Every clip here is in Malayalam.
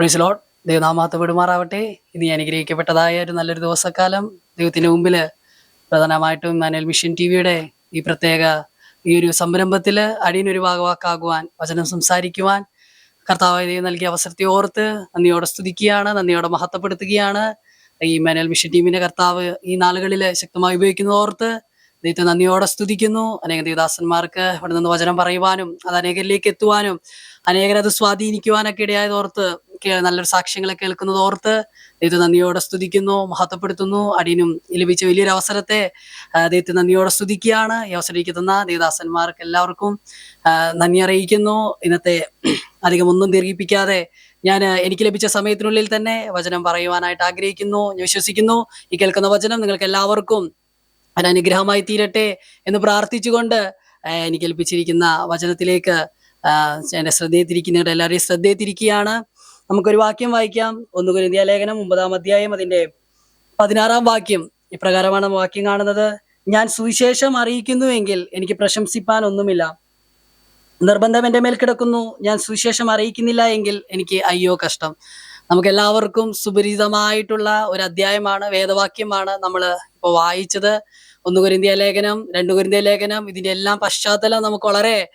പ്രൈസ് ദൈവനാമാത്ത വിടുമാറാവട്ടെ. ഇനി അനുഗ്രഹിക്കപ്പെട്ടതായ ഒരു നല്ലൊരു ദിവസക്കാലം ദൈവത്തിന് മുമ്പിൽ പ്രധാനമായിട്ടും മാനുവൽ മിഷൻ ടി വിയുടെ ഈ പ്രത്യേക ഈ ഒരു സംരംഭത്തിൽ അടിയനൊരു ഭാഗവാക്കാകുവാൻ വചനം സംസാരിക്കുവാൻ കർത്താവായ ദൈവം നൽകിയ അവസരത്തെ ഓർത്ത് നന്ദിയോടെ സ്തുതിക്കുകയാണ് നന്ദിയോടെ മഹത്വപ്പെടുത്തുകയാണ്. ഈ മാനുവൽ മിഷൻ ടീമിന്റെ കർത്താവ് ഈ നാളുകളിൽ ശക്തമായി ഉപയോഗിക്കുന്നത് ഓർത്ത് ദൈവത്തെ നന്ദിയോടെ സ്തുതിക്കുന്നു. അനേകം ദേവദാസന്മാർക്ക് ഇവിടെ നിന്ന് വചനം പറയുവാനും അത് അനേകരിലേക്ക് എത്തുവാനും അനേകരത് സ്വാധീനിക്കുവാനൊക്കെ ഇടയായത് ഓർത്ത് നല്ലൊരു സാക്ഷ്യങ്ങളെ കേൾക്കുന്നത് ഓർത്ത് ദൈവത്തെ നന്ദിയോടെ സ്തുതിക്കുന്നു മഹത്വപ്പെടുത്തുന്നു. അടിയനും ലഭിച്ച വലിയൊരു അവസരത്തെ ദൈവത്തെ നന്ദിയോടെ സ്തുതിക്കുകയാണ്. ഈ അവസരം തന്ന ദേവദാസന്മാർക്ക് എല്ലാവർക്കും നന്ദി അറിയിക്കുന്നു. ഇന്നത്തെ അധികം ഒന്നും ദീർഘിപ്പിക്കാതെ ഞാൻ എനിക്ക് ലഭിച്ച സമയത്തിനുള്ളിൽ തന്നെ വചനം പറയുവാനായിട്ട് ആഗ്രഹിക്കുന്നു. ഞാൻ വിശ്വസിക്കുന്നു. ഈ കേൾക്കുന്ന വചനം നിങ്ങൾക്ക് എല്ലാവർക്കും അനുഗ്രഹമായി തീരട്ടെ എന്ന് പ്രാർത്ഥിച്ചുകൊണ്ട് എനിക്ക് ഏൽപ്പിച്ചിരിക്കുന്ന വചനത്തിലേക്ക് എന്റെ ശ്രദ്ധയെ തിരിക്കുന്നവരുടെ എല്ലാവരെയും ശ്രദ്ധയെ തിരിക്കുകയാണ് നമുക്കൊരു വാക്യം വായിക്കാം. ഒന്ന് കുരുന്തിയ ലേഖനം ഒമ്പതാം അധ്യായം അതിന്റെ പതിനാറാം വാക്യം. ഇപ്രകാരമാണ് വാക്യം കാണുന്നത്. ഞാൻ സുവിശേഷം അറിയിക്കുന്നുവെങ്കിൽ എനിക്ക് പ്രശംസിപ്പാൻ ഒന്നുമില്ല. നിർബന്ധം എന്റെ മേൽ കിടക്കുന്നു. ഞാൻ സുവിശേഷം അറിയിക്കുന്നില്ല എങ്കിൽ എനിക്ക് അയ്യോ കഷ്ടം. നമുക്ക് എല്ലാവർക്കും സുപരിചിതമായിട്ടുള്ള ഒരു അധ്യായമാണ് വേദവാക്യമാണ് നമ്മൾ ഇപ്പോൾ വായിച്ചത്. ഒന്ന് കുരിന്തിയ ലേഖനം രണ്ട് കുരിന്തിയ ലേഖനം ഇതിന്റെ എല്ലാം പശ്ചാത്തലം നമുക്ക് വളരെ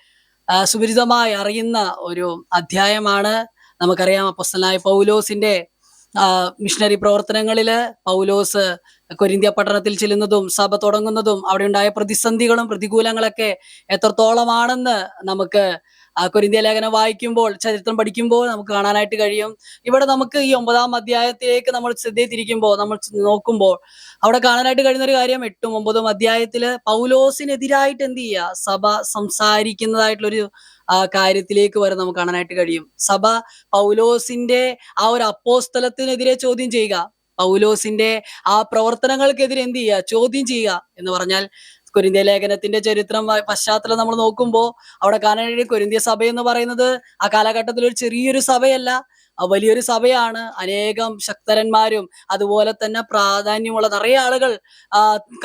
സുപരിചിതമായി അറിയുന്ന ഒരു അധ്യായമാണ്. നമുക്കറിയാം അപ്പസ്തലനായ പൗലോസിന്റെ മിഷണറി പ്രവർത്തനങ്ങളിൽ പൗലോസ് കൊരിന്ത്യ പട്ടണത്തിൽ ചെല്ലുന്നതും സഭ തുടങ്ങുന്നതും അവിടെ ഉണ്ടായ പ്രതിസന്ധികളും പ്രതികൂലങ്ങളൊക്കെ എത്രത്തോളമാണെന്ന് നമുക്ക് ആ കൊരിന്ത്യ ലേഖനം വായിക്കുമ്പോൾ ചരിത്രം പഠിക്കുമ്പോൾ നമുക്ക് കാണാനായിട്ട് കഴിയും. ഇവിടെ നമുക്ക് ഈ ഒമ്പതാം അധ്യായത്തിലേക്ക് നമ്മൾ ശ്രദ്ധയിത്തിരിക്കുമ്പോൾ നമ്മൾ നോക്കുമ്പോൾ അവിടെ കാണാനായിട്ട് കഴിയുന്ന ഒരു കാര്യം എട്ടും ഒമ്പതും അധ്യായത്തിൽ പൗലോസിനെതിരായിട്ട് എന്ത് ചെയ്യുക? സഭ സംസാരിക്കുന്നതായിട്ടുള്ളൊരു ആ കാര്യത്തിലേക്ക് വരെ നമുക്ക് കാണാനായിട്ട് കഴിയും. സഭ പൗലോസിന്റെ ആ ഒരു അപ്പോസ്തലത്തിനെതിരെ ചോദ്യം ചെയ്യുക. പൗലോസിന്റെ ആ പ്രവർത്തനങ്ങൾക്കെതിരെ എന്ത് ചെയ്യുക? ചോദ്യം ചെയ്യുക എന്ന് പറഞ്ഞാൽ കൊരിന്ത്യ ലേഖനത്തിന്റെ ചരിത്രം പശ്ചാത്തലം നമ്മൾ നോക്കുമ്പോൾ അവിടെ കാണാനായിട്ട് കൊരിന്ത്യ സഭ എന്ന് പറയുന്നത് ആ കാലഘട്ടത്തിൽ ഒരു ചെറിയൊരു സഭയല്ല. വലിയൊരു സഭയാണ്. അനേകം ശക്തരന്മാരും അതുപോലെ തന്നെ പ്രാധാന്യമുള്ള നിറയെ ആളുകൾ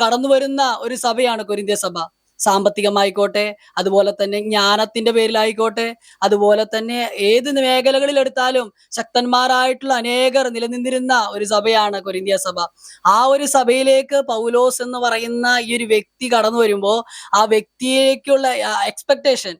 കടന്നു വരുന്ന ഒരു സഭയാണ് കൊരിന്ത്യ സഭ. സാമ്പത്തികമായിക്കോട്ടെ അതുപോലെ തന്നെ ജ്ഞാനത്തിന്റെ പേരിലായിക്കോട്ടെ അതുപോലെ തന്നെ ഏത് മേഖലകളിൽ എടുത്താലും ശക്തന്മാരായിട്ടുള്ള അനേകർ നിലനിന്നിരുന്ന ഒരു സഭയാണ് കൊരിന്ത്യ സഭ. ആ ഒരു സഭയിലേക്ക് പൗലോസ് എന്ന് പറയുന്ന ഈ ഒരു വ്യക്തി കടന്നു വരുമ്പോൾ ആ വ്യക്തിയിലേക്കുള്ള എക്സ്പെക്ടേഷൻ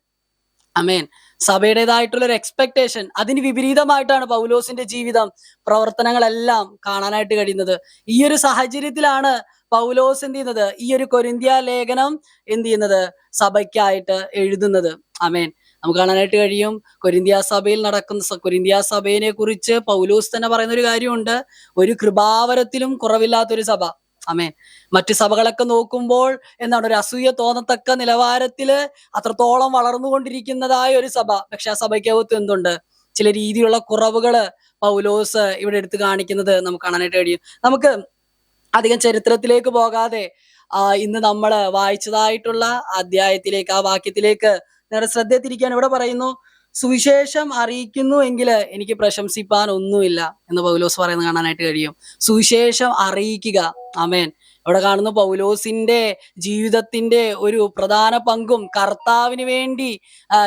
അമേൻ സഭയുടേതായിട്ടുള്ള ഒരു എക്സ്പെക്ടേഷൻ അതിന് വിപരീതമായിട്ടാണ് പൗലോസിന്റെ ജീവിതം പ്രവർത്തനങ്ങളെല്ലാം കാണാനായിട്ട് കഴിയുന്നത്. ഈ ഒരു സാഹചര്യത്തിലാണ് പൗലോസ് എന്ത് ചെയ്യുന്നത് ഈ ഒരു കൊരിന്ത്യ ലേഖനം എന്ത് ചെയ്യുന്നത്? സഭയ്ക്കായിട്ട് എഴുതുന്നത്. അമേൻ നമുക്ക് കാണാനായിട്ട് കഴിയും. കൊരിന്ത്യ സഭയിൽ നടക്കുന്ന കൊരിന്തിയ സഭയെ കുറിച്ച് പൗലോസ് തന്നെ പറയുന്ന ഒരു കാര്യമുണ്ട്. ഒരു കൃപാവരത്തിലും കുറവില്ലാത്തൊരു സഭ. അമേൻ മറ്റു സഭകളൊക്കെ നോക്കുമ്പോൾ എന്താണ്? ഒരു അസൂയ തോന്നത്തക്ക നിലവാരത്തിൽ അത്രത്തോളം വളർന്നുകൊണ്ടിരിക്കുന്നതായ ഒരു സഭ. പക്ഷെ ആ സഭയ്ക്കകത്ത് എന്തുണ്ട്? ചില രീതിയിലുള്ള കുറവുകൾ പൗലോസ് ഇവിടെ എടുത്ത് കാണിക്കുന്നത് നമുക്ക് കാണാനായിട്ട് കഴിയും. നമുക്ക് അധികം ചരിത്രത്തിലേക്ക് പോകാതെ ഇന്ന് നമ്മൾ വായിച്ചതായിട്ടുള്ള അധ്യായത്തിലേക്ക് ആ വാക്യത്തിലേക്ക് നിങ്ങളുടെ ശ്രദ്ധ തിരിക്കാൻ ഇവിടെ പറയുന്നു. സുവിശേഷം അറിയിക്കുന്നു എങ്കിൽ എനിക്ക് പ്രശംസിപ്പാൻ ഒന്നുമില്ല എന്ന് പൗലോസ് പറയുന്നത് കാണാനായിട്ട് കഴിയും. സുവിശേഷം അറിയിക്കുക. ആമേൻ. ഇവിടെ കാണുന്ന പൗലോസിന്റെ ജീവിതത്തിന്റെ ഒരു പ്രധാന പങ്കും കർത്താവിന് വേണ്ടി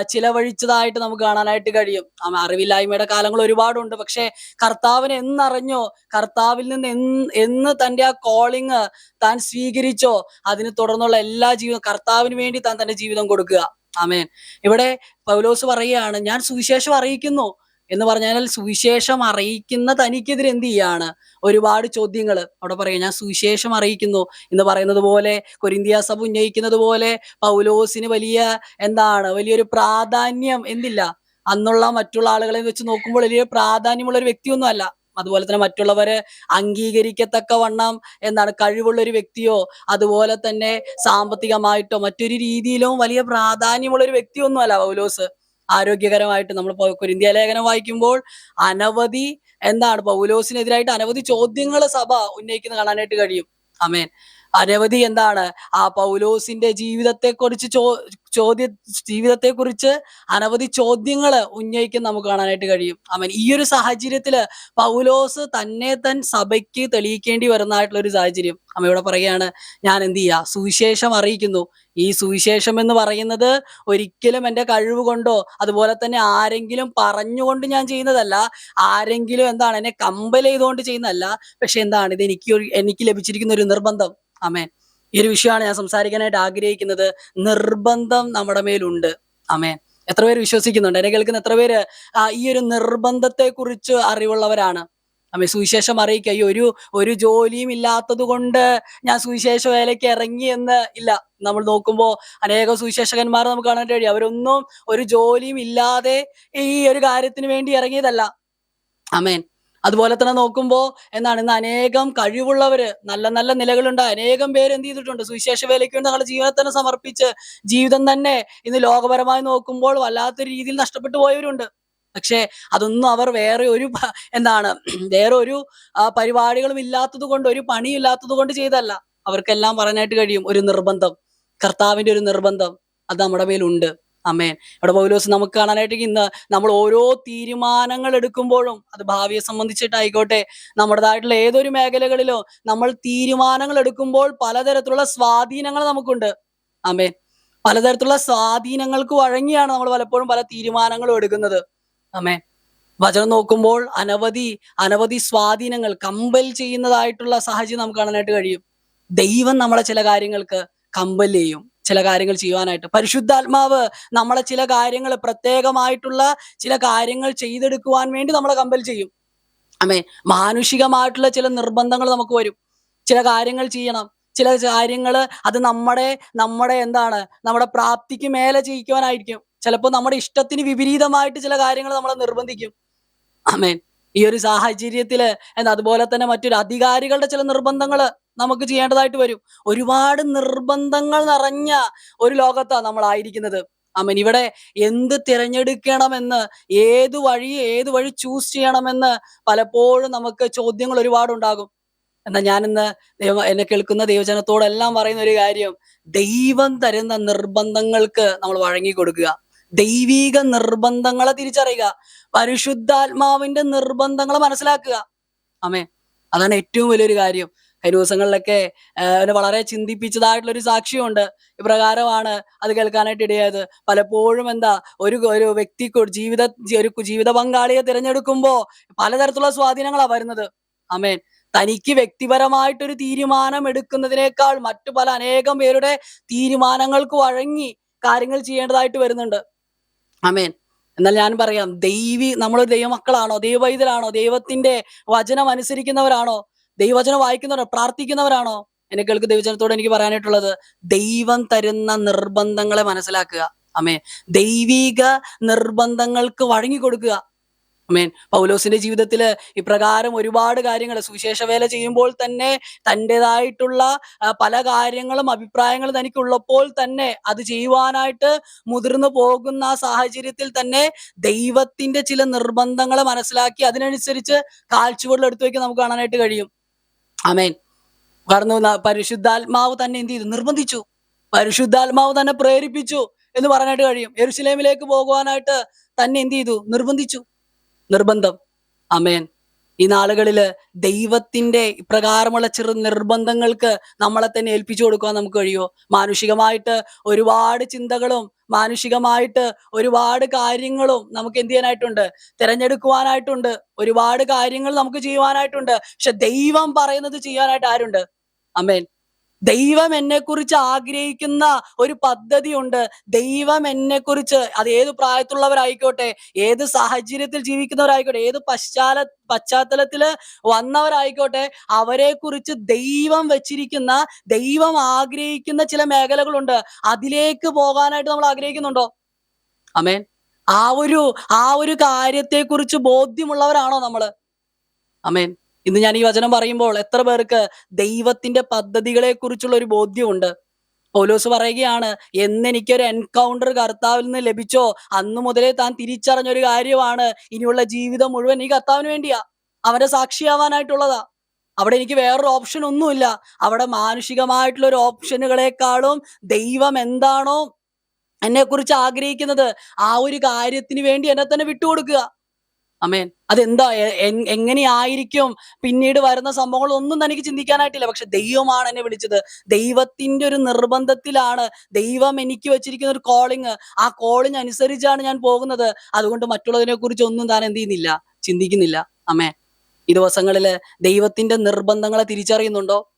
ചിലവഴിച്ചതായിട്ട് നമുക്ക് കാണാനായിട്ട് കഴിയും. അറിവില്ലായ്മയുടെ കാലങ്ങൾ ഒരുപാടുണ്ട്. പക്ഷെ കർത്താവിനെ എന്നറിഞ്ഞോ കർത്താവിൽ നിന്ന് എന്ന് തന്റെ ആ കോളിങ് താൻ സ്വീകരിച്ചോ അതിന് തുടർന്നുള്ള എല്ലാ ജീവിതം കർത്താവിന് വേണ്ടി താൻ തന്റെ ജീവിതം കൊടുക്കുക. ആമേൻ. ഇവിടെ പൗലോസ് പറയുകയാണ് ഞാൻ സുവിശേഷം അറിയിക്കുന്നു. എന്ന് പറഞ്ഞാൽ സുവിശേഷം അറിയിക്കുന്ന തനിക്കെതിരെ എന്ത് ചെയ്യാണ്? ഒരുപാട് ചോദ്യങ്ങൾ അവിടെ പറയാം ഞാൻ സുവിശേഷം അറിയിക്കുന്നു എന്ന് പറയുന്നത് പോലെ കൊരിന്തിയ സഭ ഉന്നയിക്കുന്നത് പോലെ പൗലോസിന് വലിയ എന്താണ്? വലിയൊരു പ്രാധാന്യം എന്തില്ല? അന്നുള്ള മറ്റുള്ള ആളുകളെ വെച്ച് നോക്കുമ്പോൾ വലിയ പ്രാധാന്യമുള്ള ഒരു വ്യക്തിയൊന്നും അല്ല. അതുപോലെ തന്നെ മറ്റുള്ളവരെ അംഗീകരിക്കത്തക്ക വണ്ണം എന്താണ് കഴിവുള്ള ഒരു വ്യക്തിയോ അതുപോലെ തന്നെ സാമ്പത്തികമായിട്ടോ മറ്റൊരു രീതിയിലോ വലിയ പ്രാധാന്യമുള്ള ഒരു വ്യക്തിയൊന്നും അല്ല പൗലോസ്. ആരോഗ്യകരമായിട്ട് നമ്മൾ കൊരിന്ത്യ ലേഖനം വായിക്കുമ്പോൾ അനവധി എന്താണ് പൗലോസിനെതിരായിട്ട് അനവധി ചോദ്യങ്ങൾ സഭ ഉന്നയിക്കുന്ന കാണാനായിട്ട് കഴിയും. അമേൻ അനവധി എന്താണ്? ആ പൗലോസിന്റെ ജീവിതത്തെക്കുറിച്ച് ചോ ചോദ്യ ജീവിതത്തെക്കുറിച്ച് അനവധി ചോദ്യങ്ങൾ ഉന്നയിക്കാൻ നമുക്ക് കാണാനായിട്ട് കഴിയും. അവൻ ഈ ഒരു സാഹചര്യത്തിൽ പൗലോസ് തന്നെ തൻ സഭയ്ക്ക് തെളിയിക്കേണ്ടി വരുന്നതായിട്ടുള്ള ഒരു സാഹചര്യം അമ്മ ഇവിടെ പറയുകയാണ്. ഞാൻ എന്ത് ചെയ്യാ? സുവിശേഷം അറിയിക്കുന്നു. ഈ സുവിശേഷം എന്ന് പറയുന്നത് ഒരിക്കലും എന്റെ കഴിവ് കൊണ്ടോ അതുപോലെ തന്നെ ആരെങ്കിലും പറഞ്ഞുകൊണ്ട് ഞാൻ ചെയ്യുന്നതല്ല. ആരെങ്കിലും എന്താണ് എന്നെ കമ്പൽ ചെയ്തുകൊണ്ട് ചെയ്യുന്നതല്ല. പക്ഷെ എന്താണ്? ഇത് എനിക്ക് എനിക്ക് ലഭിച്ചിരിക്കുന്ന ഒരു നിർബന്ധം. അമേൻ ഈ ഒരു വിഷയമാണ് ഞാൻ സംസാരിക്കാനായിട്ട് ആഗ്രഹിക്കുന്നത്. നിർബന്ധം നമ്മുടെ മേലുണ്ട്. അമേൻ എത്ര പേര് വിശ്വസിക്കുന്നുണ്ട്? എന്നെ കേൾക്കുന്ന എത്ര പേര് ഈ ഒരു നിർബന്ധത്തെ കുറിച്ച് അറിവുള്ളവരാണ്? അമ്മേ സുവിശേഷം അറിയിക്കുക. ഈ ഒരു ഒരു ജോലിയും ഇല്ലാത്തത് കൊണ്ട് ഞാൻ സുവിശേഷ വേലയ്ക്ക് ഇറങ്ങി എന്ന് ഇല്ല. നമ്മൾ നോക്കുമ്പോൾ അനേകം സുവിശേഷകന്മാർ നമുക്ക് കാണാൻ കഴിയും. അവരൊന്നും ഒരു ജോലിയും ഇല്ലാതെ ഈ ഒരു കാര്യത്തിന് വേണ്ടി ഇറങ്ങിയതല്ല. അമേൻ അതുപോലെ തന്നെ നോക്കുമ്പോ എന്താണ് ഇന്ന് അനേകം കഴിവുള്ളവര് നല്ല നല്ല നിലകളുണ്ട്. അനേകം പേര് എന്ത് ചെയ്തിട്ടുണ്ട്? സുവിശേഷ വേലയ്ക്ക് വേണ്ടി തങ്ങളുടെ ജീവിതത്തെ തന്നെ സമർപ്പിച്ച് ജീവിതം തന്നെ ഇന്ന് ലോകപരമായി നോക്കുമ്പോൾ വല്ലാത്ത രീതിയിൽ നഷ്ടപ്പെട്ടു പോയവരുണ്ട്. പക്ഷേ അതൊന്നും അവർ വേറെ ഒരു എന്താണ് വേറെ ഒരു പരിപാടികളും ഇല്ലാത്തത് കൊണ്ട് ഒരു പണിയും ഇല്ലാത്തത് കൊണ്ട് ചെയ്തല്ല അവർക്കെല്ലാം പറയാനായിട്ട് കഴിയും. ഒരു നിർബന്ധം. കർത്താവിന്റെ ഒരു നിർബന്ധം അത് നമ്മുടെ മേലുണ്ട്. അമേൻ ഇവിടെ പൗലോസ് നമുക്ക് കാണാനായിട്ട് ഇന്ന് നമ്മൾ ഓരോ തീരുമാനങ്ങൾ എടുക്കുമ്പോഴും അത് ഭാവിയെ സംബന്ധിച്ചിട്ടായിക്കോട്ടെ നമ്മുടേതായിട്ടുള്ള ഏതൊരു മേഖലകളിലോ നമ്മൾ തീരുമാനങ്ങൾ എടുക്കുമ്പോൾ പലതരത്തിലുള്ള സ്വാധീനങ്ങൾ നമുക്കുണ്ട്. അമേൻ പലതരത്തിലുള്ള സ്വാധീനങ്ങൾക്ക് വഴങ്ങിയാണ് നമ്മൾ പലപ്പോഴും പല തീരുമാനങ്ങളും എടുക്കുന്നത്. അമേൻ വചനം നോക്കുമ്പോൾ അനവധി അനവധി സ്വാധീനങ്ങൾ കമ്പൽ ചെയ്യുന്നതായിട്ടുള്ള സാഹചര്യം നമുക്ക് കാണാനായിട്ട് കഴിയും. ദൈവം നമ്മളെ ചില കാര്യങ്ങൾക്ക് കമ്പൽ ചെയ്യും. ചില കാര്യങ്ങൾ ചെയ്യുവാനായിട്ട്. പരിശുദ്ധാത്മാവ് നമ്മളെ ചില കാര്യങ്ങൾ പ്രത്യേകമായിട്ടുള്ള ചില കാര്യങ്ങൾ ചെയ്തെടുക്കുവാൻ വേണ്ടി നമ്മളെ കമ്പൽ ചെയ്യും. അമ്മേ മാനുഷികമായിട്ടുള്ള ചില നിർബന്ധങ്ങൾ നമുക്ക് വരും. ചില കാര്യങ്ങൾ ചെയ്യണം. ചില കാര്യങ്ങൾ അത് നമ്മുടെ നമ്മുടെ എന്താണ് നമ്മുടെ പ്രാപ്തിക്ക് മേലെ ചെയ്യിക്കുവാനായിരിക്കും. ചിലപ്പോൾ നമ്മുടെ ഇഷ്ടത്തിന് വിപരീതമായിട്ട് ചില കാര്യങ്ങൾ നമ്മളെ നിർബന്ധിക്കും. അമേൻ. ഈ ഒരു സാഹചര്യത്തിൽ എന്താ അതുപോലെ തന്നെ മറ്റൊരു അധികാരികളുടെ ചില നിർബന്ധങ്ങൾ നമുക്ക് ചെയ്യേണ്ടതായിട്ട് വരും. ഒരുപാട് നിർബന്ധങ്ങൾ നിറഞ്ഞ ഒരു ലോകത്താണ് നമ്മൾ ആയിരിക്കുന്നത് അമൻ ഇവിടെ എന്ത് തിരഞ്ഞെടുക്കണമെന്ന് ഏത് വഴി ഏത് വഴി ചൂസ് ചെയ്യണമെന്ന് പലപ്പോഴും നമുക്ക് ചോദ്യങ്ങൾ ഒരുപാട് ഉണ്ടാകും എന്നാൽ ഞാനിന്ന് ദൈവം എന്നെ കേൾക്കുന്ന ദൈവജനത്തോടെല്ലാം പറയുന്ന ഒരു കാര്യം ദൈവം തരുന്ന നിർബന്ധങ്ങൾക്ക് നമ്മൾ വഴങ്ങി കൊടുക്കുക ദൈവീക നിർബന്ധങ്ങളെ തിരിച്ചറിയുക. പരിശുദ്ധാത്മാവിന്റെ നിർബന്ധങ്ങളെ മനസ്സിലാക്കുക. അമേ അതാണ് ഏറ്റവും വലിയൊരു കാര്യം. കഴിഞ്ഞ ദിവസങ്ങളിലൊക്കെ വളരെ ചിന്തിപ്പിച്ചതായിട്ടുള്ള ഒരു സാക്ഷ്യമുണ്ട് ഇപ്രകാരമാണ് അത് കേൾക്കാനായിട്ട് ഇടയായത്. പലപ്പോഴും എന്താ ഒരു ഒരു വ്യക്തി ജീവിത ഒരു ജീവിത പങ്കാളിയെ തിരഞ്ഞെടുക്കുമ്പോൾ പലതരത്തിലുള്ള സ്വാധീനങ്ങളാ വരുന്നത്. അമേൻ തനിക്ക് വ്യക്തിപരമായിട്ടൊരു തീരുമാനം എടുക്കുന്നതിനേക്കാൾ മറ്റു പല അനേകം പേരുടെ തീരുമാനങ്ങൾക്ക് വഴങ്ങി കാര്യങ്ങൾ ചെയ്യേണ്ടതായിട്ട് വരുന്നുണ്ട്. അമേൻ എന്നാൽ ഞാൻ പറയാം ദൈവി നമ്മളൊരു ദൈവമക്കളാണോ ദൈവവൈദ്യരാണോ ദൈവത്തിന്റെ വചനം അനുസരിക്കുന്നവരാണോ ദൈവവചനം വായിക്കുന്നവരോ പ്രാർത്ഥിക്കുന്നവരാണോ? എന്നെ കേൾക്ക് ദൈവജനത്തോട് എനിക്ക് പറയാനായിട്ടുള്ളത് ദൈവം തരുന്ന നിർബന്ധങ്ങളെ മനസ്സിലാക്കുക. അമേ ദൈവീക നിർബന്ധങ്ങൾക്ക് വഴങ്ങി കൊടുക്കുക അമേൻ പൗലോസിന്റെ ജീവിതത്തിൽ ഇപ്രകാരം ഒരുപാട് കാര്യങ്ങൾ സുവിശേഷ വേല ചെയ്യുമ്പോൾ തന്നെ തന്റെതായിട്ടുള്ള പല കാര്യങ്ങളും അഭിപ്രായങ്ങളും തനിക്കുള്ളപ്പോൾ തന്നെ അത് ചെയ്യുവാനായിട്ട് മുതിർന്നു പോകുന്ന ആ സാഹചര്യത്തിൽ തന്നെ ദൈവത്തിന്റെ ചില നിർബന്ധങ്ങളെ മനസ്സിലാക്കി അതിനനുസരിച്ച് കാഴ്ചപ്പാടിൽ എടുത്തു വയ്ക്കാൻ നമുക്ക് കാണാനായിട്ട് കഴിയും. അമേൻ കടന്നു പരിശുദ്ധാത്മാവ് തന്നെ എന്ത് ചെയ്തു? നിർബന്ധിച്ചു. പരിശുദ്ധാത്മാവ് തന്നെ പ്രേരിപ്പിച്ചു എന്ന് പറയാനായിട്ട് കഴിയും. എരുസലേമിലേക്ക് പോകുവാനായിട്ട് തന്നെ എന്ത് ചെയ്തു? നിർബന്ധിച്ചു. നിർബന്ധം. അമേൻ ഈ നാളുകളിൽ ദൈവത്തിന്റെ ഇപ്രകാരമുള്ള ചെറു നിർബന്ധങ്ങൾക്ക് നമ്മളെ തന്നെ ഏൽപ്പിച്ചു കൊടുക്കാൻ നമുക്ക് കഴിയുമോ? മാനുഷികമായിട്ട് ഒരുപാട് ചിന്തകളും മാനുഷികമായിട്ട് ഒരുപാട് കാര്യങ്ങളും നമുക്ക് എന്ത് ചെയ്യാനായിട്ടുണ്ട്? തിരഞ്ഞെടുക്കുവാനായിട്ടുണ്ട്. ഒരുപാട് കാര്യങ്ങൾ നമുക്ക് ചെയ്യുവാനായിട്ടുണ്ട്. പക്ഷെ ദൈവം പറയുന്നത് ചെയ്യാനായിട്ട് ആരുണ്ട്? അമേൻ ദൈവം എന്നെക്കുറിച്ച് ആഗ്രഹിക്കുന്ന ഒരു പദ്ധതി ഉണ്ട് ദൈവം എന്നെക്കുറിച്ച് അത് ഏത് പ്രായത്തുള്ളവരായിക്കോട്ടെ ഏത് സാഹചര്യത്തിൽ ജീവിക്കുന്നവരായിക്കോട്ടെ ഏത് പശ്ചാത്ത പശ്ചാത്തലത്തിൽ വന്നവരായിക്കോട്ടെ അവരെക്കുറിച്ച് ദൈവം വെച്ചിരിക്കുന്ന ദൈവം ആഗ്രഹിക്കുന്ന ചില മേഖലകളുണ്ട്. അതിലേക്ക് പോകാനായിട്ട് നമ്മൾ ആഗ്രഹിക്കുന്നുണ്ടോ? അമേൻ ആ ഒരു ആ ഒരു കാര്യത്തെക്കുറിച്ച് ബോധ്യമുള്ളവരാണോ നമ്മൾ അമേൻ ഇന്ന് ഞാൻ ഈ വചനം പറയുമ്പോൾ എത്ര പേർക്ക് ദൈവത്തിന്റെ പദ്ധതികളെ കുറിച്ചുള്ള ഒരു ബോധ്യമുണ്ട്. പൗലോസ് പറയുകയാണ് എന്ന് എനിക്കൊരു എൻകൗണ്ടർ കർത്താവിൽ നിന്ന് ലഭിച്ചോ? അന്നു മുതലേ താൻ തിരിച്ചറിഞ്ഞൊരു കാര്യമാണ്. ഇനിയുള്ള ജീവിതം മുഴുവൻ ഈ കർത്താവിന് വേണ്ടിയാ. അവന്റെ സാക്ഷിയാവാനായിട്ടുള്ളതാ. അവിടെ എനിക്ക് വേറൊരു ഓപ്ഷൻ ഒന്നുമില്ല. അവിടെ മാനുഷികമായിട്ടുള്ള ഒരു ഓപ്ഷനുകളെക്കാളും ദൈവം എന്താണോ എന്നെ കുറിച്ച് ആഗ്രഹിക്കുന്നത്. ആ ഒരു കാര്യത്തിന് വേണ്ടി എന്നെ തന്നെ വിട്ടുകൊടുക്കുക. അമേൻ അതെന്താ? എങ്ങനെയായിരിക്കും പിന്നീട് വരുന്ന സംഭവങ്ങളൊന്നും തനിക്ക് ചിന്തിക്കാനായിട്ടില്ല. പക്ഷെ ദൈവമാണ് എന്നെ വിളിച്ചത്. ദൈവത്തിന്റെ ഒരു നിർബന്ധത്തിലാണ് ദൈവം എനിക്ക് വെച്ചിരിക്കുന്ന ഒരു കോളിങ് ആ കോളിങ് അനുസരിച്ചാണ് ഞാൻ പോകുന്നത്. അതുകൊണ്ട് മറ്റുള്ളതിനെ കുറിച്ച് ഒന്നും താൻ എന്ത് ചെയ്യുന്നില്ല. ചിന്തിക്കുന്നില്ല. അമേൻ ഈ ദിവസങ്ങളിൽ ദൈവത്തിന്റെ നിർബന്ധങ്ങളെ തിരിച്ചറിയുന്നുണ്ടോ?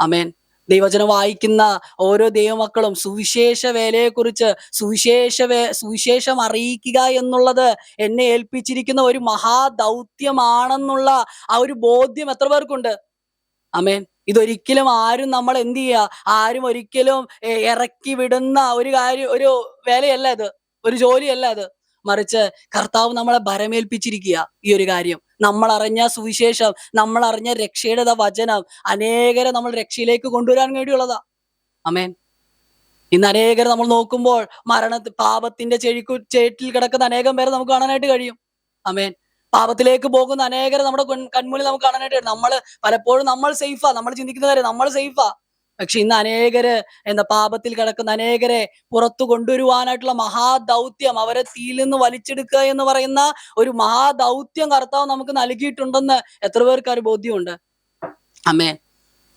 അമേൻ ദൈവചനം വായിക്കുന്ന ഓരോ ദൈവമക്കളും സുവിശേഷ വേലയെക്കുറിച്ച് സുവിശേഷ വേ സുവിശേഷം അറിയിക്കുക എന്നുള്ളത് എന്നെ ഏൽപ്പിച്ചിരിക്കുന്ന ഒരു മഹാദൗത്യമാണെന്നുള്ള ആ ഒരു ബോധ്യം എത്ര പേർക്കുണ്ട്? അമേൻ ഇതൊരിക്കലും ആരും നമ്മൾ എന്ത് ചെയ്യുക? ആരും ഒരിക്കലും ഇറക്കി വിടുന്ന ഒരു കാര്യം ഒരു വേലയല്ല ഇത്. ഒരു ജോലിയല്ല ഇത് മറിച്ച് കർത്താവ് നമ്മളെ ഭരമേൽപ്പിച്ചിരിക്കുക ഈ ഒരു കാര്യം. നമ്മൾ അറിഞ്ഞ സുവിശേഷം നമ്മൾ അറിഞ്ഞ രക്ഷയുടെ വചനം അനേകരെ നമ്മൾ രക്ഷയിലേക്ക് കൊണ്ടുവരാൻ വേണ്ടിയുള്ളതാ. അമേൻ ഇന്ന് അനേകരെ നമ്മൾ നോക്കുമ്പോൾ മരണ പാപത്തിന്റെ ചെഴിക്കു ചേറ്റിൽ കിടക്കുന്ന അനേകം പേരെ നമുക്ക് കാണാനായിട്ട് കഴിയും. അമേൻ പാപത്തിലേക്ക് പോകുന്ന അനേകരെ നമ്മുടെ കൺ- കൺമുന്നിൽ നമുക്ക് കാണാനായിട്ട് നമ്മൾ പലപ്പോഴും നമ്മൾ സേഫാ നമ്മൾ ചിന്തിക്കുന്ന കാര്യം നമ്മൾ സേഫാ പക്ഷെ ഇന്ന് അനേകര് എന്താ പാപത്തിൽ കിടക്കുന്ന അനേകരെ പുറത്തു കൊണ്ടുവരുവാനായിട്ടുള്ള മഹാദൗത്യം അവരെ തീയിൽ നിന്ന് വലിച്ചെടുക്കുക എന്ന് പറയുന്ന ഒരു മഹാദൗത്യം കർത്താവ് നമുക്ക് നൽകിയിട്ടുണ്ടെന്ന് എത്ര പേർക്ക് ഒരു ബോധ്യമുണ്ട്? അമ്മേ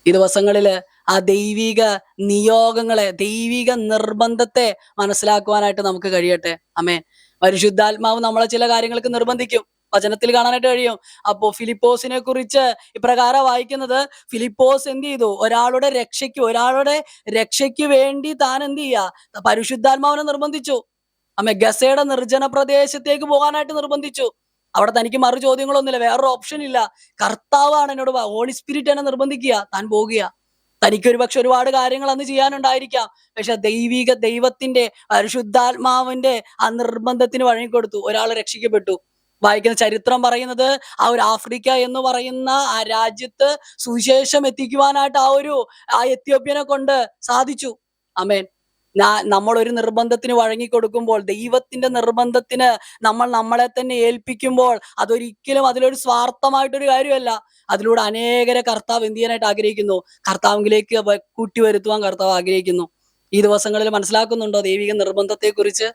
ഈ ദിവസങ്ങളിൽ ആ ദൈവിക നിയോഗങ്ങളെ ദൈവിക നിർബന്ധത്തെ മനസ്സിലാക്കുവാനായിട്ട് നമുക്ക് കഴിയട്ടെ. അമ്മേ പരിശുദ്ധാത്മാവ് നമ്മളെ ചില കാര്യങ്ങൾക്ക് നിർബന്ധിക്കും. വചനത്തിൽ കാണാനായിട്ട് കഴിയും. അപ്പോ ഫിലിപ്പോസിനെ കുറിച്ച് ഇപ്രകാരം വായിക്കുന്നത് ഫിലിപ്പോസ് എന്ത് ചെയ്തു? ഒരാളുടെ രക്ഷയ്ക്ക് ഒരാളുടെ രക്ഷയ്ക്ക് വേണ്ടി താൻ എന്ത് ചെയ്യുക പരിശുദ്ധാത്മാവിനെ നിർബന്ധിച്ചു. അമ്മ ഗസയുടെ നിർജന പ്രദേശത്തേക്ക് പോകാനായിട്ട് നിർബന്ധിച്ചു. അവിടെ തനിക്ക് മറു ചോദ്യങ്ങളൊന്നുമില്ല വേറൊരു ഓപ്ഷൻ ഇല്ല. കർത്താവാണ് എന്നോട് ഹോളി സ്പിരിറ്റ് എന്നെ നിർബന്ധിക്കുക താൻ പോകുക. തനിക്ക് പക്ഷെ ഒരുപാട് കാര്യങ്ങൾ അന്ന് ചെയ്യാനുണ്ടായിരിക്കാം. പക്ഷെ ദൈവിക ദൈവത്തിന്റെ പരിശുദ്ധാത്മാവിന്റെ ആ നിർബന്ധത്തിന് വഴങ്ങിക്കൊടുത്തു. ഒരാൾ രക്ഷിക്കപ്പെട്ടു. വായിക്കുന്ന ചരിത്രം പറയുന്നത് ആ ഒരു ആഫ്രിക്ക എന്ന് പറയുന്ന ആ രാജ്യത്ത് സുവിശേഷം എത്തിക്കുവാനായിട്ട് ആ ഒരു ആ എത്യോപ്യനെ കൊണ്ട് സാധിച്ചു. അമേൻ നമ്മൾ ഒരു നിർബന്ധത്തിന് വഴങ്ങിക്കൊടുക്കുമ്പോൾ ദൈവത്തിന്റെ നിർബന്ധത്തിന് നമ്മൾ നമ്മളെ തന്നെ ഏൽപ്പിക്കുമ്പോൾ അതൊരിക്കലും അതിലൊരു സ്വാർത്ഥമായിട്ടൊരു കാര്യമല്ല. അതിലൂടെ അനേകരെ കർത്താവ് എന്ത് ചെയ്യാനായിട്ട് ആഗ്രഹിക്കുന്നു? കർത്താവിലേക്ക് കൂട്ടി വരുത്തുവാൻ കർത്താവ് ആഗ്രഹിക്കുന്നു. ഈ ദിവസങ്ങളിൽ മനസ്സിലാക്കുന്നുണ്ടോ ദൈവിക നിർബന്ധത്തെ കുറിച്ച്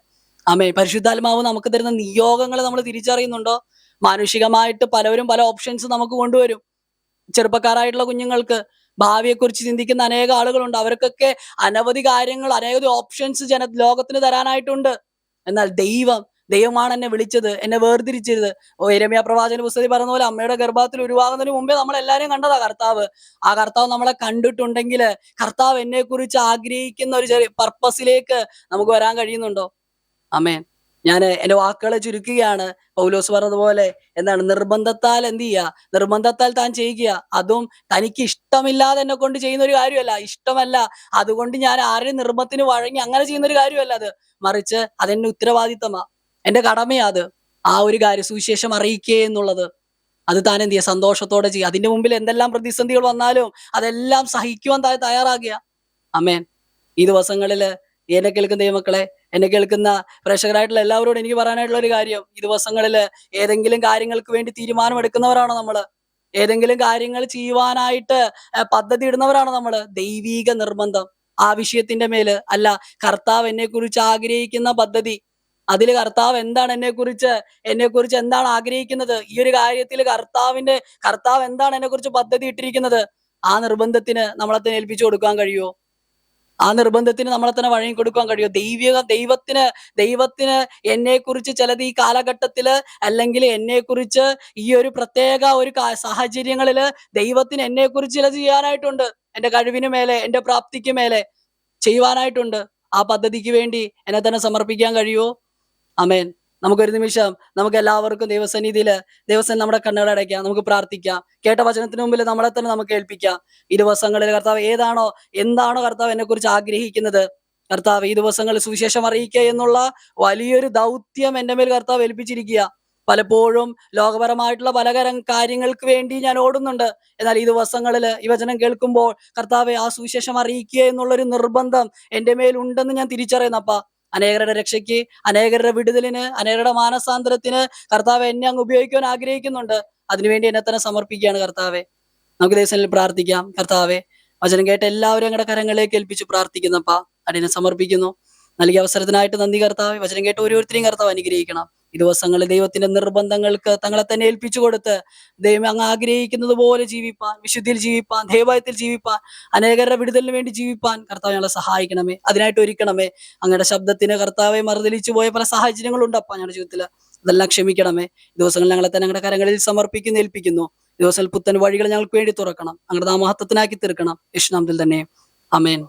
ആമേ പരിശുദ്ധാത്മാവ് നമുക്ക് തരുന്ന നിയോഗങ്ങൾ നമ്മൾ തിരിച്ചറിയുന്നുണ്ടോ? മാനുഷികമായിട്ട് പലവരും പല ഓപ്ഷൻസ് നമുക്ക് കൊണ്ടുവരും. ചെറുപ്പക്കാരായിട്ടുള്ള കുഞ്ഞുങ്ങൾക്ക് ഭാവിയെക്കുറിച്ച് ചിന്തിക്കുന്ന അനേക ആളുകളുണ്ട്. അവർക്കൊക്കെ അനവധി കാര്യങ്ങൾ അനവധി ഓപ്ഷൻസ് ജന ലോകത്തിന് തരാനായിട്ടുണ്ട്. എന്നാൽ ദൈവം ദൈവമാണ് എന്നെ വിളിച്ചത് എന്നെ വേർതിരിച്ചത്. ഓ എരമ്യ പ്രവാചന പുസ്തകത്തിൽ പറഞ്ഞ പോലെ അമ്മയുടെ ഗർഭത്തിൽ ഉരുവാകുന്നതിന് മുമ്പേ നമ്മൾ എല്ലാവരെയും കണ്ടതാ കർത്താവ്. ആ കർത്താവ് നമ്മളെ കണ്ടിട്ടുണ്ടെങ്കിൽ കർത്താവ് എന്നെ കുറിച്ച് ആഗ്രഹിക്കുന്ന ഒരു ചെറിയ പർപ്പസിലേക്ക് നമുക്ക് വരാൻ കഴിയുന്നുണ്ടോ? അമേൻ ഞാൻ എന്റെ വാക്കുകളെ ചുരുക്കുകയാണ്. പൗലോസ് പറഞ്ഞതുപോലെ എന്താണ്? നിർബന്ധത്താൽ എന്ത് ചെയ്യുക നിർബന്ധത്താൽ താൻ ചെയ്യുക. അതും തനിക്ക് ഇഷ്ടമില്ലാതെ എന്നെ കൊണ്ട് ചെയ്യുന്ന ഒരു കാര്യമല്ല. ഇഷ്ടമല്ല. അതുകൊണ്ട് ഞാൻ ആരുടെയും നിർബന്ധത്തിന് വഴങ്ങി അങ്ങനെ ചെയ്യുന്ന ഒരു കാര്യമല്ല അത്. മറിച്ച് അതെന്റെ ഉത്തരവാദിത്തമാ. എന്റെ കടമയാ അത്. ആ ഒരു കാര്യം സുവിശേഷം അറിയിക്കുക എന്നുള്ളത്. അത് താൻ എന്ത് ചെയ്യുക? സന്തോഷത്തോടെ ചെയ്യുക. അതിന്റെ മുമ്പിൽ എന്തെല്ലാം പ്രതിസന്ധികൾ വന്നാലും അതെല്ലാം സഹിക്കുവാൻ താൻ തയ്യാറാകുക. അമേൻ ഈ ദിവസങ്ങളിൽ എന്നെ കേൾക്കുന്ന ദൈവമക്കളെ എന്നെ കേൾക്കുന്ന പ്രേക്ഷകരായിട്ടുള്ള എല്ലാവരോടും എനിക്ക് പറയാനായിട്ടുള്ള ഒരു കാര്യം ഈ ദിവസങ്ങളിൽ ഏതെങ്കിലും കാര്യങ്ങൾക്ക് വേണ്ടി തീരുമാനമെടുക്കുന്നവരാണോ നമ്മൾ ഏതെങ്കിലും കാര്യങ്ങൾ ചെയ്യുവാനായിട്ട് പദ്ധതി ഇടുന്നവരാണോ നമ്മൾ ദൈവീക നിർബന്ധം. ആ വിഷയത്തിന്റെ മേൽ അല്ല കർത്താവ് എന്നെ കുറിച്ച് ആഗ്രഹിക്കുന്ന പദ്ധതി. അതിൽ കർത്താവ് എന്താണ് എന്നെ കുറിച്ച് എന്നെ കുറിച്ച് എന്താണ് ആഗ്രഹിക്കുന്നത്? ഈ ഒരു കാര്യത്തിൽ കർത്താവിന്റെ കർത്താവ് എന്താണ് എന്നെ കുറിച്ച് പദ്ധതി ഇട്ടിരിക്കുന്നത്? ആ നിർബന്ധത്തിന് നമ്മളെ ഏൽപ്പിച്ചു കൊടുക്കാൻ കഴിയുമോ ആ നിർബന്ധത്തിന് നമ്മളെ തന്നെ വഴങ്ങി കൊടുക്കാൻ കഴിയും. ദൈവിക ദൈവത്തിന് ദൈവത്തിന് എന്നെ കുറിച്ച് ചിലത് ഈ കാലഘട്ടത്തിൽ അല്ലെങ്കിൽ എന്നെ കുറിച്ച് ഈ ഒരു പ്രത്യേക ഒരു സാഹചര്യങ്ങളിൽ ദൈവത്തിന് എന്നെ കുറിച്ച് ചിലത് ചെയ്യാനായിട്ടുണ്ട്. എന്റെ കഴിവിന് മേലെ എന്റെ പ്രാപ്തിക്ക് മേലെ ചെയ്യുവാനായിട്ടുണ്ട്. ആ പദ്ധതിക്ക് വേണ്ടി എന്നെ തന്നെ സമർപ്പിക്കാൻ കഴിയുമോ? അമേൻ നമുക്കൊരു നിമിഷം നമുക്ക് എല്ലാവർക്കും ദൈവസന്നിധിയിൽ ദൈവസൻ നമ്മുടെ കണ്ണുകളടയ്ക്കാം നമുക്ക് പ്രാർത്ഥിക്കാം. കേട്ട വചനത്തിന് മുമ്പിൽ നമ്മളെ തന്നെ നമുക്ക് ഏൽപ്പിക്കാം. ഈ ദിവസങ്ങളിൽ കർത്താവ് ഏതാണോ എന്താണോ കർത്താവ് എന്നെ കുറിച്ച് ആഗ്രഹിക്കുന്നത് കർത്താവ് ഈ ദിവസങ്ങളിൽ സുവിശേഷം അറിയിക്കുക എന്നുള്ള വലിയൊരു ദൗത്യം എന്റെ മേൽ കർത്താവ് ഏൽപ്പിച്ചിരിക്കുക. പലപ്പോഴും ലോകപരമായിട്ടുള്ള പലതരം കാര്യങ്ങൾക്ക് വേണ്ടി ഞാൻ ഓടുന്നുണ്ട്. എന്നാൽ ഈ ദിവസങ്ങളിൽ ഈ വചനം കേൾക്കുമ്പോൾ കർത്താവെ ആ സുവിശേഷം അറിയിക്കുക എന്നുള്ളൊരു നിർബന്ധം എന്റെ മേൽ ഉണ്ടെന്ന് ഞാൻ തിരിച്ചറിയുന്നപ്പ അനേകരുടെ രക്ഷയ്ക്ക് അനേകരുടെ വിടുതലിന് അനേകരുടെ മാനസാന്തരത്തിന് കർത്താവ് എന്നെ അങ്ങ് ഉപയോഗിക്കുവാൻ ആഗ്രഹിക്കുന്നുണ്ട്. അതിനുവേണ്ടി എന്നെ തന്നെ സമർപ്പിക്കുകയാണ് കർത്താവെ. നമുക്ക് ദിവസങ്ങളിൽ പ്രാർത്ഥിക്കാം. കർത്താവെ വചനം കേട്ട എല്ലാവരും ഞങ്ങളുടെ കരങ്ങളിലേക്ക് ഏൽപ്പിച്ച് പ്രാർത്ഥിക്കുന്നപ്പാ അടിനെ സമർപ്പിക്കുന്നു. നൽകിയ അവസരത്തിനായിട്ട് നന്ദി കർത്താവ്. വചനം കേട്ട് ഓരോരുത്തരെയും കർത്താവ് അനുഗ്രഹിക്കണം. ഈ ദിവസങ്ങളിൽ ദൈവത്തിന്റെ നിർബന്ധങ്ങൾക്ക് തങ്ങളെ തന്നെ ഏൽപ്പിച്ചു കൊടുത്ത് ദൈവം അങ്ങ് ആഗ്രഹിക്കുന്നത് പോലെ ജീവിപ്പാൻ വിശുദ്ധിയിൽ ജീവിപ്പാൻ ദേവായത്തിൽ ജീവിപ്പാൻ അനേകരുടെ വിടുതലിന് വേണ്ടി ജീവിപ്പാൻ കർത്താവ് ഞങ്ങളെ സഹായിക്കണമേ. അതിനായിട്ട് ഒരുക്കണമേ. അങ്ങയുടെ ശബ്ദത്തിന് കർത്താവെ മറുതലിച്ചു പോയ പല സാഹചര്യങ്ങളുണ്ട് അപ്പ ഞങ്ങളുടെ ജീവിതത്തിൽ അതെല്ലാം ക്ഷമിക്കണമേ. ദിവസങ്ങൾ ഞങ്ങളെ തന്നെ ഞങ്ങളുടെ കരങ്ങളിൽ സമർപ്പിക്കുന്നു ഏൽപ്പിക്കുന്നു. ദിവസങ്ങൾ പുത്തൻ വഴികൾ ഞങ്ങൾക്ക് വേണ്ടി തുറക്കണം. അങ്ങയുടെ നാമഹത്വത്തിനാക്കി തീർക്കണം. യശുനാമത്തിൽ തന്നെ. അമേൻ